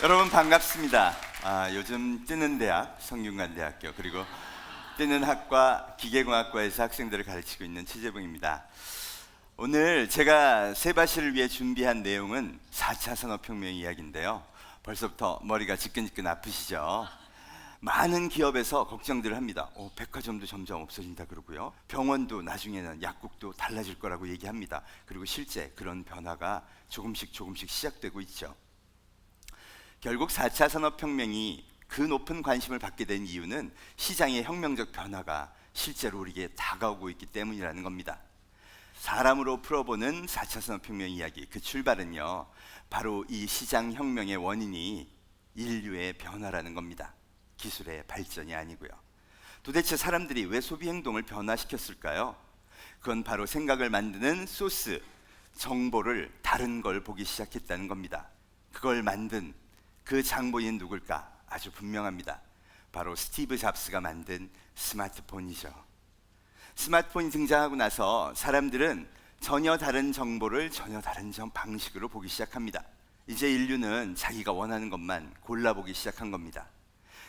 여러분 반갑습니다. 아, 요즘 뜨는 대학 성균관대학교 그리고 뜨는 학과 기계공학과에서 학생들을 가르치고 있는 최재봉입니다. 오늘 제가 세바시를 위해 준비한 내용은 4차 산업혁명 이야기인데요. 벌써부터 머리가 지끈지끈 아프시죠? 많은 기업에서 걱정들을 합니다. 어, 백화점도 점점 없어진다 그러고요. 병원도 나중에는 약국도 달라질 거라고 얘기합니다. 그리고 실제 그런 변화가 조금씩 조금씩 시작되고 있죠. 결국 4차 산업혁명이 그 높은 관심을 받게 된 이유는 시장의 혁명적 변화가 실제로 우리에게 다가오고 있기 때문이라는 겁니다. 사람으로 풀어보는 4차 산업혁명 이야기 그 출발은요 바로 이 시장 혁명의 원인이 인류의 변화라는 겁니다 기술의 발전이 아니고요 도대체 사람들이 왜 소비 행동을 변화시켰을까요? 그건 바로 생각을 만드는 소스 정보를 다른 걸 보기 시작했다는 겁니다 그걸 만든 그 장본인 누굴까 아주 분명합니다 바로 스티브 잡스가 만든 스마트폰이죠 스마트폰이 등장하고 나서 사람들은 전혀 다른 정보를 전혀 다른 정 방식으로 보기 시작합니다. 이제 인류는 자기가 원하는 것만 골라보기 시작한 겁니다.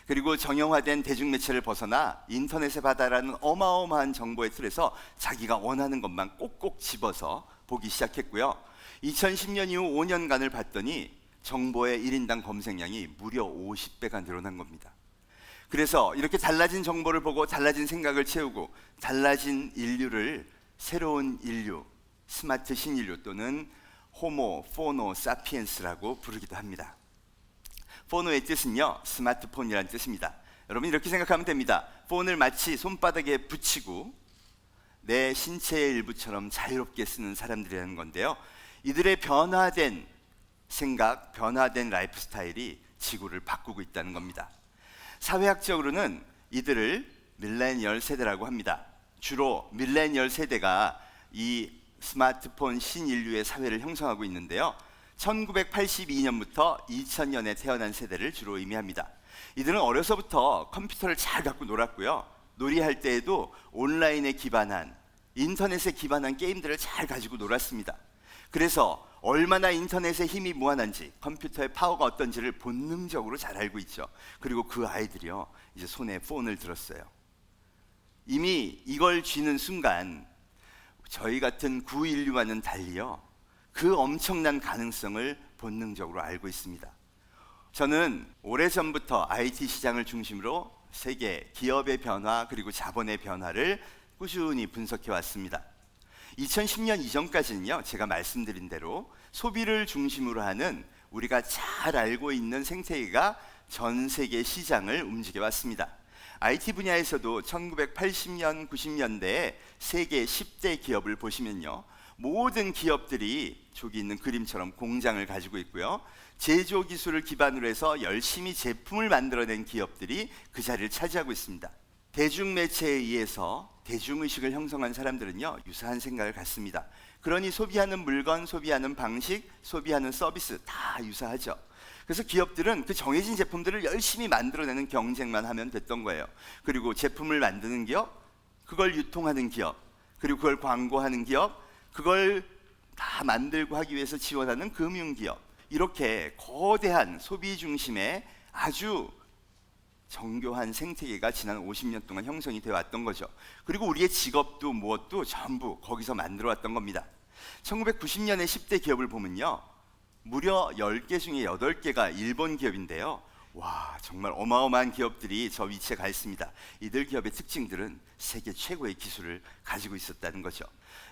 그리고 정형화된 대중매체를 벗어나 인터넷의 바다라는 어마어마한 정보의 틀에서 자기가 원하는 것만 꼭꼭 집어서 보기 시작했고요. 2010년 이후 5년간을 봤더니 정보의 1인당 검색량이 무려 50배가 늘어난 겁니다. 그래서 이렇게 달라진 정보를 보고 달라진 생각을 채우고 달라진 인류를 새로운 인류, 스마트 신인류 또는 호모 포노 사피엔스라고 부르기도 합니다. 포노의 뜻은요 스마트폰이라는 뜻입니다. 여러분 이렇게 생각하면 됩니다. 폰을 마치 손바닥에 붙이고 내 신체의 일부처럼 자유롭게 쓰는 사람들이라는 건데요. 이들의 변화된 생각, 변화된 라이프 스타일이 지구를 바꾸고 있다는 겁니다. 사회학적으로는 이들을 밀레니얼 세대라고 합니다. 주로 밀레니얼 세대가 이 스마트폰 신인류의 사회를 형성하고 있는데요. 1982년부터 2000년에 태어난 세대를 주로 의미합니다. 이들은 어려서부터 컴퓨터를 잘 갖고 놀았고요. 놀이할 때에도 온라인에 기반한 인터넷에 기반한 게임들을 잘 가지고 놀았습니다. 그래서 얼마나 인터넷의 힘이 무한한지 컴퓨터의 파워가 어떤지를 본능적으로 잘 알고 있죠. 그리고 그 아이들이요 이제 손에 폰을 들었어요. 이미 이걸 쥐는 순간 저희 같은 구인류와는 달리요 그 엄청난 가능성을 본능적으로 알고 있습니다. 저는 오래전부터 IT 시장을 중심으로 세계 기업의 변화 그리고 자본의 변화를 꾸준히 분석해 왔습니다. 2010년 이전까지는요, 제가 말씀드린 대로 소비를 중심으로 하는 우리가 잘 알고 있는 생태계가 전 세계 시장을 움직여 왔습니다. IT 분야에서도 1980년, 90년대에 세계 10대 기업을 보시면요. 모든 기업들이 저기 있는 그림처럼 공장을 가지고 있고요. 제조 기술을 기반으로 해서 열심히 제품을 만들어낸 기업들이 그 자리를 차지하고 있습니다. 대중매체에 의해서 대중의식을 형성한 사람들은요, 유사한 생각을 갖습니다. 그러니 소비하는 물건, 소비하는 방식, 소비하는 서비스 다 유사하죠. 그래서 기업들은 그 정해진 제품들을 열심히 만들어내는 경쟁만 하면 됐던 거예요. 그리고 제품을 만드는 기업, 그걸 유통하는 기업, 그리고 그걸 광고하는 기업, 그걸 다 만들고 하기 위해서 지원하는 금융기업. 이렇게 거대한 소비 중심의 아주 정교한 생태계가 지난 50년 동안 형성이 되어 왔던 거죠. 그리고 우리의 직업도 무엇도 전부 거기서 만들어 왔던 겁니다. 1990년에 10대 기업을 보면요. 무려 10개 중에 8개가 일본 기업인데요. 와, 정말 어마어마한 기업들이 저 위치에 가 있습니다. 이들 기업의 특징들은 세계 최고의 기술을 가지고 있었다는 거죠.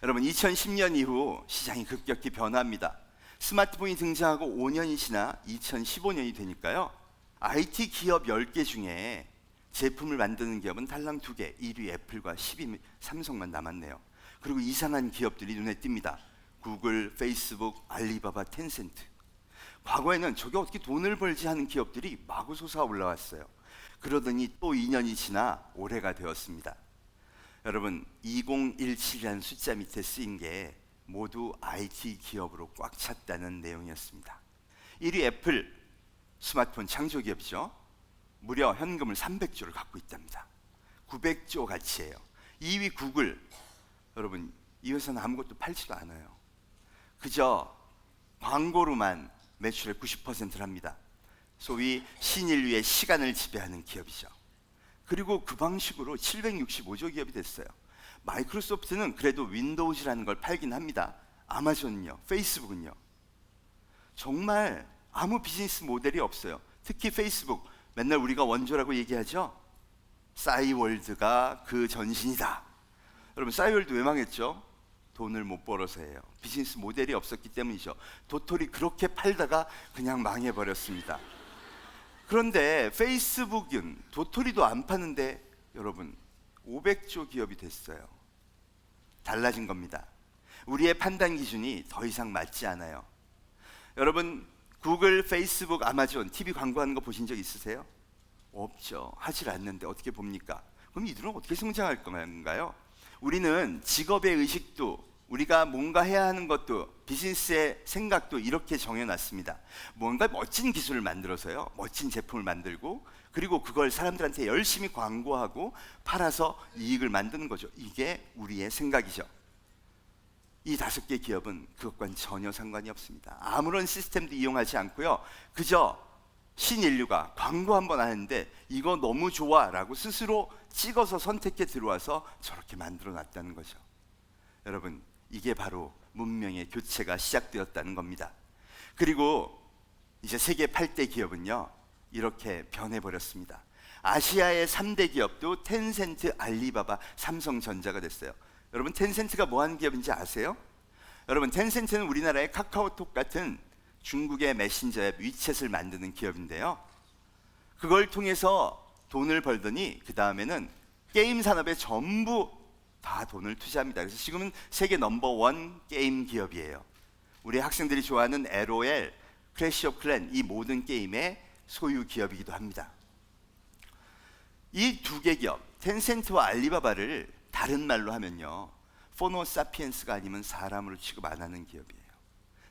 여러분, 2010년 이후 시장이 급격히 변화합니다. 스마트폰이 등장하고 5년이 지나 2015년이 되니까요. IT 기업 10개 중에 제품을 만드는 기업은 달랑 2개, 1위 애플과 10위 삼성만 남았네요. 그리고 이상한 기업들이 눈에 띕니다. 구글, 페이스북, 알리바바, 텐센트. 과거에는 저게 어떻게 돈을 벌지 하는 기업들이 마구 솟아 올라왔어요. 그러더니 또 2년이 지나 올해가 되었습니다. 여러분, 2017이라는 숫자 밑에 쓰인 게 모두 IT 기업으로 꽉 찼다는 내용이었습니다. 1위 애플, 스마트폰 창조 기업이죠. 무려 현금을 300조를 갖고 있답니다. 900조 가치예요. 2위 구글. 여러분, 이 회사는 아무것도 팔지도 않아요. 그저 광고로만 매출의 90%를 합니다. 소위 신인류의 시간을 지배하는 기업이죠. 그리고 그 방식으로 765조 기업이 됐어요. 마이크로소프트는 그래도 윈도우즈라는 걸 팔긴 합니다. 아마존은요, 페이스북은요. 정말 아무 비즈니스 모델이 없어요. 특히 페이스북 맨날 우리가 원조라고 얘기하죠. 싸이월드가 그 전신이다. 여러분 싸이월드 왜 망했죠? 돈을 못 벌어서예요. 비즈니스 모델이 없었기 때문이죠. 도토리 그렇게 팔다가 그냥 망해버렸습니다. 그런데 페이스북은 도토리도 안 파는데 여러분 500조 기업이 됐어요. 달라진 겁니다. 우리의 판단 기준이 더 이상 맞지 않아요. 여러분 구글, 페이스북, 아마존 TV 광고하는 거 보신 적 있으세요? 없죠. 하질 않는데 어떻게 봅니까? 그럼 이들은 어떻게 성장할 건가요? 우리는 직업의 의식도 우리가 뭔가 해야 하는 것도 비즈니스의 생각도 이렇게 정해놨습니다. 뭔가 멋진 기술을 만들어서요, 멋진 제품을 만들고 그리고 그걸 사람들한테 열심히 광고하고 팔아서 이익을 만드는 거죠. 이게 우리의 생각이죠. 이 다섯 개 기업은 그것과는 전혀 상관이 없습니다. 아무런 시스템도 이용하지 않고요, 그저 신인류가 광고 한번 하는데 이거 너무 좋아라고 스스로 찍어서 선택해 들어와서 저렇게 만들어 놨다는 거죠. 여러분, 이게 바로 문명의 교체가 시작되었다는 겁니다. 그리고 이제 세계 8대 기업은요, 이렇게 변해 버렸습니다. 아시아의 3대 기업도 텐센트, 알리바바, 삼성전자가 됐어요. 여러분, 텐센트가 뭐 하는 기업인지 아세요? 여러분, 텐센트는 우리나라의 카카오톡 같은 중국의 메신저 앱 위챗을 만드는 기업인데요. 그걸 통해서 돈을 벌더니 그 다음에는 게임 산업에 전부 다 돈을 투자합니다. 그래서 지금은 세계 넘버 원 게임 기업이에요. 우리 학생들이 좋아하는 LOL, 크래시 오브 클랜 이 모든 게임의 소유 기업이기도 합니다. 이 두 개 기업, 텐센트와 알리바바를 다른 말로 하면요. 포노사피엔스가 아니면 사람으로 취급 안 하는 기업이에요.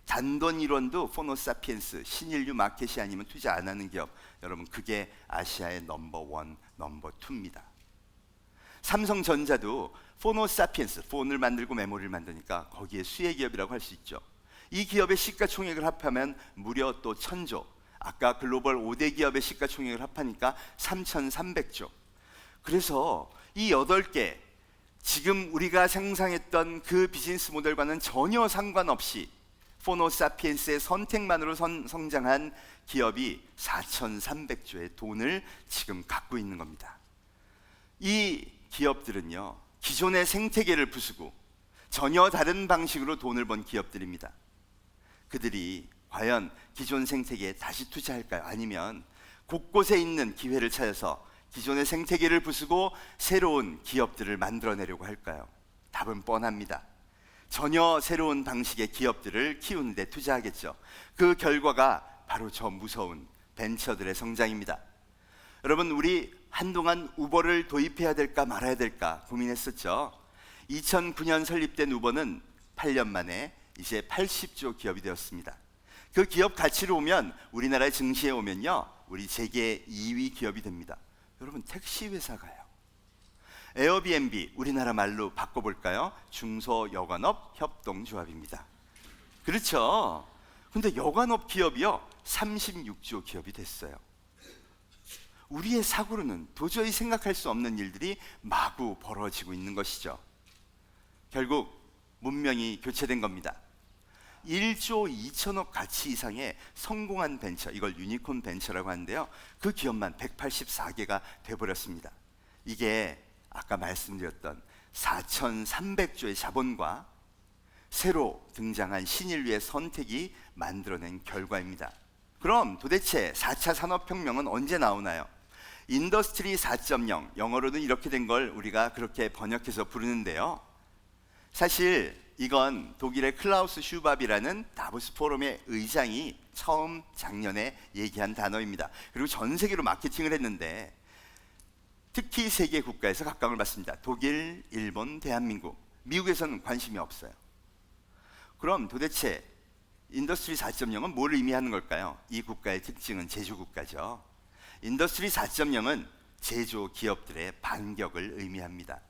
단돈 이론도 포노사피엔스, 신인류 마켓이 아니면 투자 안 하는 기업. 여러분 그게 아시아의 넘버 원, 넘버 투입니다. 삼성전자도 포노사피엔스, 폰을 만들고 메모리를 만드니까 거기에 수혜 기업이라고 할 수 있죠. 이 기업의 시가총액을 합하면 무려 또 천조. 아까 글로벌 5대 기업의 시가총액을 합하니까 3,300조. 그래서 이 8개 지금 우리가 상상했던 그 비즈니스 모델과는 전혀 상관없이 포노사피엔스의 선택만으로 선, 성장한 기업이 4,300조의 돈을 지금 갖고 있는 겁니다. 이 기업들은요, 기존의 생태계를 부수고 전혀 다른 방식으로 돈을 번 기업들입니다. 그들이 과연 기존 생태계에 다시 투자할까요? 아니면 곳곳에 있는 기회를 찾아서 기존의 생태계를 부수고 새로운 기업들을 만들어내려고 할까요? 답은 뻔합니다. 전혀 새로운 방식의 기업들을 키우는 데 투자하겠죠. 그 결과가 바로 저 무서운 벤처들의 성장입니다. 여러분, 우리 한동안 우버를 도입해야 될까 말아야 될까 고민했었죠. 2009년 설립된 우버는 8년 만에 이제 80조 기업이 되었습니다. 그 기업 가치로 오면 우리나라 증시에 오면요. 우리 세계 2위 기업이 됩니다. 여러분 택시 회사 가요. 에어비앤비 우리나라 말로 바꿔볼까요? 중소여관업 협동조합입니다. 그렇죠. 근데 여관업 기업이요 36조 기업이 됐어요. 우리의 사고로는 도저히 생각할 수 없는 일들이 마구 벌어지고 있는 것이죠. 결국 문명이 교체된 겁니다. 1조 2천억 가치 이상의 성공한 벤처, 이걸 유니콘 벤처라고 하는데요. 그 기업만 184개가 돼버렸습니다. 이게 아까 말씀드렸던 4,300조의 자본과 새로 등장한 신인류의 선택이 만들어낸 결과입니다. 그럼 도대체 4차 산업혁명은 언제 나오나요? 인더스트리 4.0, 영어로는 이렇게 된 걸 우리가 그렇게 번역해서 부르는데요. 사실 이건 독일의 클라우스 슈밥이라는 다보스 포럼의 의장이 처음 작년에 얘기한 단어입니다. 그리고 전 세계로 마케팅을 했는데 특히 세계 국가에서 각광을 받습니다. 독일, 일본, 대한민국, 미국에서는 관심이 없어요. 그럼 도대체 인더스트리 4.0은 뭘 의미하는 걸까요? 이 국가의 특징은 제조 국가죠. 인더스트리 4.0은 제조 기업들의 반격을 의미합니다.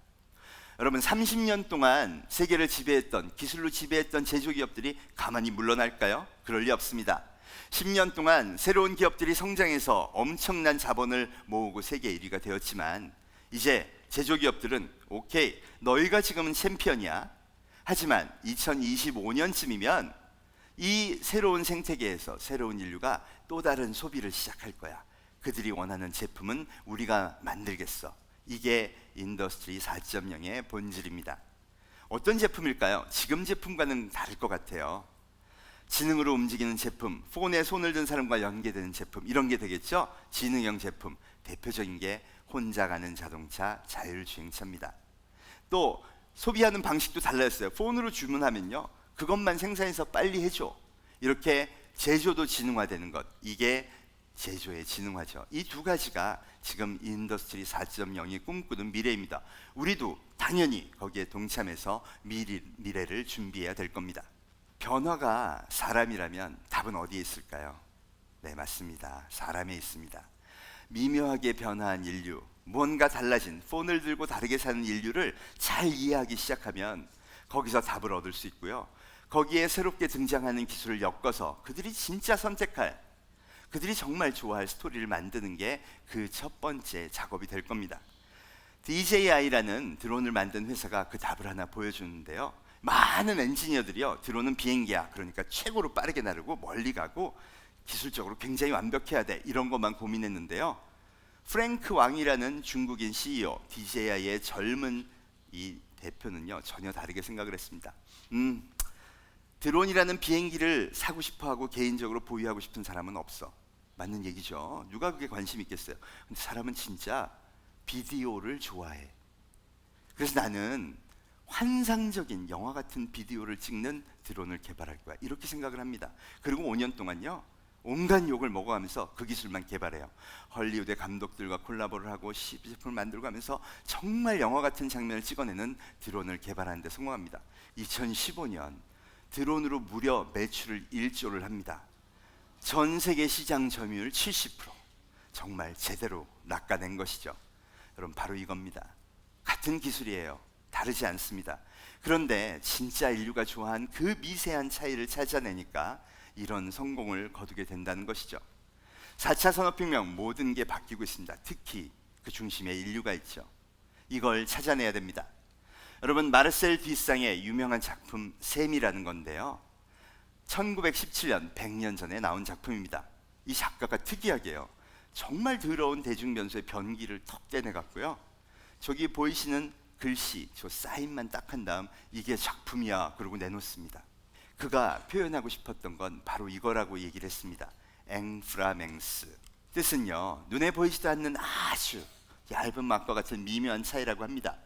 여러분 30년 동안 세계를 지배했던 기술로 지배했던 제조 기업들이 가만히 물러날까요? 그럴 리 없습니다. 10년 동안 새로운 기업들이 성장해서 엄청난 자본을 모으고 세계 1위가 되었지만 이제 제조기업들은 오케이 너희가 지금은 챔피언이야. 하지만 2025년쯤이면 이 새로운 생태계에서 새로운 인류가 또 다른 소비를 시작할 거야. 그들이 원하는 제품은 우리가 만들겠어. 이게 인더스트리 4.0의 본질입니다. 어떤 제품일까요? 지금 제품과는 다를 것 같아요. 지능으로 움직이는 제품, 폰에 손을 든 사람과 연계되는 제품 이런 게 되겠죠? 지능형 제품 대표적인 게 혼자 가는 자동차 자율주행차입니다. 또 소비하는 방식도 달라졌어요. 폰으로 주문하면요, 그것만 생산해서 빨리 해줘. 이렇게 제조도 지능화되는 것 이게 제조의 지능화죠. 이 두 가지가 지금 인더스트리 4.0이 꿈꾸는 미래입니다. 우리도 당연히 거기에 동참해서 미래, 미래를 준비해야 될 겁니다. 변화가 사람이라면 답은 어디에 있을까요? 네, 맞습니다. 사람에 있습니다. 미묘하게 변화한 인류, 뭔가 달라진 폰을 들고 다르게 사는 인류를 잘 이해하기 시작하면 거기서 답을 얻을 수 있고요. 거기에 새롭게 등장하는 기술을 엮어서 그들이 진짜 선택할 그들이 정말 좋아할 스토리를 만드는 게 그 첫 번째 작업이 될 겁니다. DJI라는 드론을 만든 회사가 그 답을 하나 보여주는데요. 많은 엔지니어들이요. 드론은 비행기야. 그러니까 최고로 빠르게 나르고 멀리 가고 기술적으로 굉장히 완벽해야 돼. 이런 것만 고민했는데요. 프랭크 왕이라는 중국인 CEO, DJI의 젊은 이 대표는요. 전혀 다르게 생각을 했습니다. 음, 드론이라는 비행기를 사고 싶어 하고 개인적으로 보유하고 싶은 사람은 없어. 맞는 얘기죠. 누가 그게 관심 있겠어요? 근데 사람은 진짜 비디오를 좋아해. 그래서 나는 환상적인 영화 같은 비디오를 찍는 드론을 개발할 거야. 이렇게 생각을 합니다. 그리고 5년 동안요. 온갖 욕을 먹어가면서 그 기술만 개발해요. 헐리우드의 감독들과 콜라보를 하고 제품을 만들고 하면서 정말 영화 같은 장면을 찍어내는 드론을 개발하는 데 성공합니다. 2015년 드론으로 무려 매출을 1조를 합니다. 전 세계 시장 점유율 70%. 정말 제대로 낚아낸 것이죠. 여러분 바로 이겁니다. 같은 기술이에요. 다르지 않습니다. 그런데 진짜 인류가 좋아한 그 미세한 차이를 찾아내니까 이런 성공을 거두게 된다는 것이죠. 4차 산업혁명 모든 게 바뀌고 있습니다. 특히 그 중심에 인류가 있죠. 이걸 찾아내야 됩니다. 여러분 마르셀 디상의 유명한 작품 샘이라는 건데요. 1917년 100년 전에 나온 작품입니다. 이 작가가 특이하게요. 정말 더러운 대중변소의 변기를 턱 떼내 갖고요. 저기 보이시는 글씨, 저 사인만 딱 한 다음 이게 작품이야 그러고 내놓습니다. 그가 표현하고 싶었던 건 바로 이거라고 얘기를 했습니다. 앵프라맹스. 뜻은요. 눈에 보이지도 않는 아주 얇은 막과 같은 미묘한 차이라고 합니다.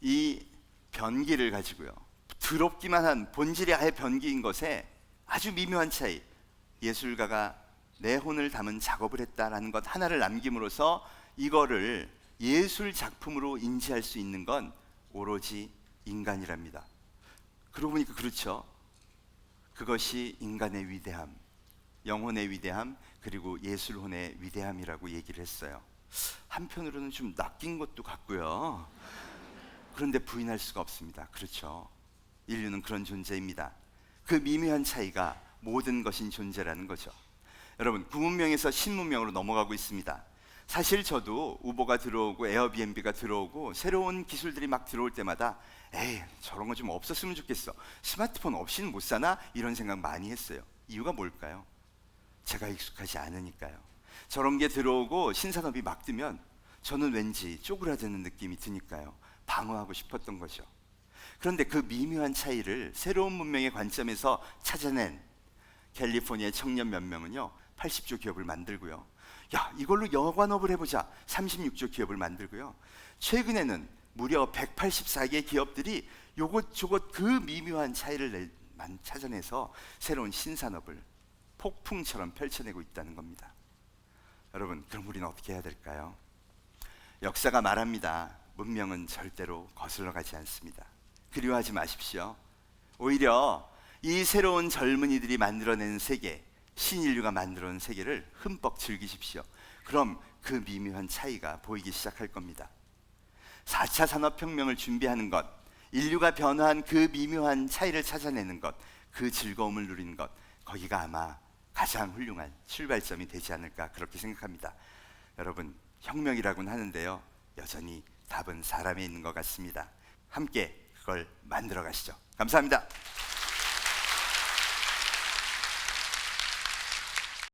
이 변기를 가지고요. 더럽기만 한 본질이 아예 변기인 것에 아주 미묘한 차이. 예술가가 내 혼을 담은 작업을 했다라는 것 하나를 남김으로써 이거를 예술 작품으로 인지할 수 있는 건 오로지 인간이랍니다. 그러고 보니까 그렇죠. 그것이 인간의 위대함, 영혼의 위대함, 그리고 예술혼의 위대함이라고 얘기를 했어요. 한편으로는 좀 낚인 것도 같고요. 그런데 부인할 수가 없습니다. 그렇죠. 인류는 그런 존재입니다. 그 미묘한 차이가 모든 것인 존재라는 거죠. 여러분, 구문명에서 신문명으로 넘어가고 있습니다. 사실 저도 우버가 들어오고 에어비앤비가 들어오고 새로운 기술들이 막 들어올 때마다 에이 저런 거 좀 없었으면 좋겠어 스마트폰 없이는 못 사나 이런 생각 많이 했어요 이유가 뭘까요? 제가 익숙하지 않으니까요 저런 게 들어오고 신산업이 막 뜨면 저는 왠지 쪼그라드는 느낌이 드니까요 방어하고 싶었던 거죠 그런데 그 미묘한 차이를 새로운 문명의 관점에서 찾아낸 캘리포니아의 청년 몇 명은요 80조 기업을 만들고요. 야 이걸로 여관업을 해보자. 36조 기업을 만들고요. 최근에는 무려 184개 기업들이 요것 저것 그 미묘한 차이를 찾아내서 새로운 신산업을 폭풍처럼 펼쳐내고 있다는 겁니다. 여러분 그럼 우리는 어떻게 해야 될까요? 역사가 말합니다 문명은 절대로 거슬러 가지 않습니다 그리워하지 마십시오 오히려 이 새로운 젊은이들이 만들어낸 세계 신인류가 만들어낸 세계를 흠뻑 즐기십시오. 그럼 그 미묘한 차이가 보이기 시작할 겁니다. 4차 산업혁명을 준비하는 것, 인류가 변화한 그 미묘한 차이를 찾아내는 것, 그 즐거움을 누리는 것, 거기가 아마 가장 훌륭한 출발점이 되지 않을까 그렇게 생각합니다. 여러분 혁명이라고는 하는데요. 여전히 답은 사람에 있는 것 같습니다. 함께 그걸 만들어 가시죠. 감사합니다.